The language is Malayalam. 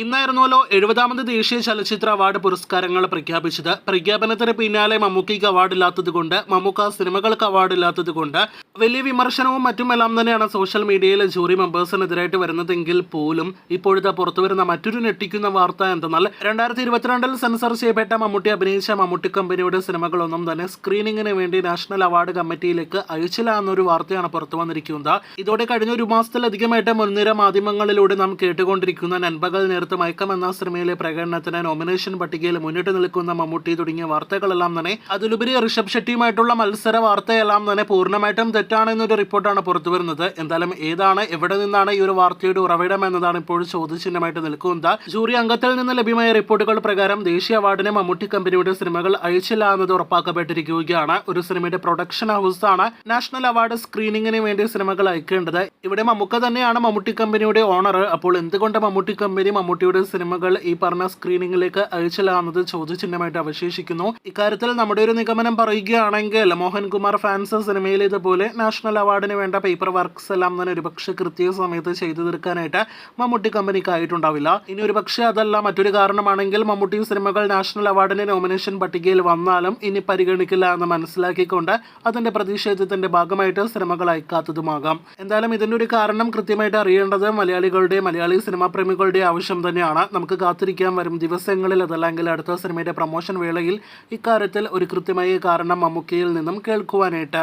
ഇന്നായിരുന്നല്ലോ എഴുപതാമത് ദേശീയ ചലച്ചിത്ര അവാർഡ് പുരസ്കാരങ്ങൾ പ്രഖ്യാപിച്ചത്. പ്രഖ്യാപനത്തിന് പിന്നാലെ മമ്മൂക്കിക്ക് അവാർഡില്ലാത്തത് കൊണ്ട് മമ്മൂക്ക സിനിമകൾക്ക് അവാർഡില്ലാത്തത് കൊണ്ട് വലിയ വിമർശനവും മറ്റുമെല്ലാം തന്നെയാണ് സോഷ്യൽ മീഡിയയിൽ ജൂറി മെമ്പേഴ്സിനെതിരായിട്ട് വരുന്നതെങ്കിൽ പോലും ഇപ്പോഴത്തെ പുറത്തുവരുന്ന മറ്റൊരു ഞെട്ടിക്കുന്ന വാർത്ത എന്തെന്നാൽ രണ്ടായിരത്തി ഇരുപത്തിരണ്ടിൽ സെൻസർ ചെയ്യപ്പെട്ട മമ്മൂട്ടി അഭിനയിച്ച മമ്മൂട്ടി കമ്പനിയുടെ സിനിമകളൊന്നും തന്നെ സ്ക്രീനിങ്ങിന് വേണ്ടി നാഷണൽ അവാർഡ് കമ്മിറ്റിയിലേക്ക് അയച്ചില്ല എന്നൊരു വാർത്തയാണ് പുറത്തു വന്നിരിക്കുന്നത്. ഇതോടെ കഴിഞ്ഞ ഒരു മാസത്തിലധികമായിട്ട് മുൻനിര മാധ്യമങ്ങളിലൂടെ നാം കേട്ടുകൊണ്ടിരിക്കുന്ന നൻപകൽ നേരത്ത് മയക്കം എന്ന സിനിമയിലെ പ്രകടനത്തിന് നോമിനേഷൻ പട്ടികയിൽ മുന്നിട്ട് നിൽക്കുന്ന മമ്മൂട്ടി തുടങ്ങിയ വാർത്തകളെല്ലാം തന്നെ അതിലുപരി ഋഷഭ് ഷെട്ടിയുമായിട്ടുള്ള മത്സര വാർത്തയെല്ലാം തന്നെ പൂർണമായിട്ടും തെറ്റാണെന്നൊരു റിപ്പോർട്ടാണ് പുറത്തു വരുന്നത്. എന്തായാലും ഏതാണ് എവിടെ നിന്നാണ് ഈ ഒരു വാർത്തയുടെ ഉറവിടം എന്നതാണ് ഇപ്പോൾ ചോദ്യചിഹ്നമായിട്ട് നിൽക്കുന്നത്. ജൂറി അംഗത്തിൽ നിന്ന് ലഭ്യമായ റിപ്പോർട്ടുകൾ പ്രകാരം ദേശീയ അവാർഡിന് മമ്മൂട്ടി കമ്പനിയുടെ സിനിമകൾ അയച്ചില്ല എന്നത് ഉറപ്പാക്കപ്പെട്ടിരിക്കുകയാണ്. ഒരു സിനിമയുടെ പ്രൊഡക്ഷൻ ഹൗസ് ആണ് നാഷണൽ അവാർഡ് സ്ക്രീനിങ്ങിന് വേണ്ടി സിനിമകൾ അയക്കേണ്ടത്. ഇവിടെ മമ്മൂക്ക തന്നെയാണ് മമ്മൂട്ടി കമ്പനിയുടെ ഓണർ. അപ്പോൾ എന്തുകൊണ്ട് മമ്മൂട്ടി കമ്പനി മമ്മൂട്ടിയുടെ സിനിമകൾ ഈ പറഞ്ഞ സ്ക്രീനിങ്ങിലേക്ക് അയച്ചില്ല എന്നത് ചോദ്യചിഹ്നമായിട്ട് അവശേഷിക്കുന്നു. ഇക്കാര്യത്തിൽ നമ്മുടെ ഒരു നിഗമനം പറയുകയാണെങ്കിൽ മോഹൻകുമാർ ഫാൻസ് സിനിമയിൽ ഇതുപോലെ നാഷണൽ അവാർഡിന് വേണ്ട പേപ്പർ വർക്ക്സ് എല്ലാം തന്നെ ഒരുപക്ഷെ കൃത്യ സമയത്ത് ചെയ്തു തീർക്കാനായിട്ട് മമ്മൂട്ടി കമ്പനിക്ക് ആയിട്ടുണ്ടാവില്ല ഇനി ഒരു പക്ഷേ അതല്ല മറ്റൊരു കാരണമാണെങ്കിൽ മമ്മൂട്ടി സിനിമകൾ നാഷണൽ അവാർഡിന് നോമിനേഷൻ പട്ടികയിൽ വന്നാലും ഇനി പരിഗണിക്കില്ല എന്ന് മനസ്സിലാക്കിക്കൊണ്ട് അതിന്റെ പ്രതിഷേധത്തിന്റെ ഭാഗമായിട്ട് സിനിമകൾ അയക്കാത്തതുമാകാം. എന്തായാലും ഇതിന്റെ ഒരു കാരണം കൃത്യമായിട്ട് അറിയേണ്ടത് മലയാളികളുടെ മലയാളി സിനിമാ പ്രേമികളുടെ ആവശ്യം തന്നെയാണ് നമുക്ക് കാത്തിരിക്കാൻ വരും ദിവസങ്ങളിൽ അതല്ലെങ്കിൽ അടുത്ത സിനിമയുടെ പ്രൊമോഷൻ വേളയിൽ ഇക്കാര്യത്തിൽ ഒരു കൃത്യമായ കാരണം മമ്മൂക്കയിൽ നിന്നും കേൾക്കുവാനായിട്ട്.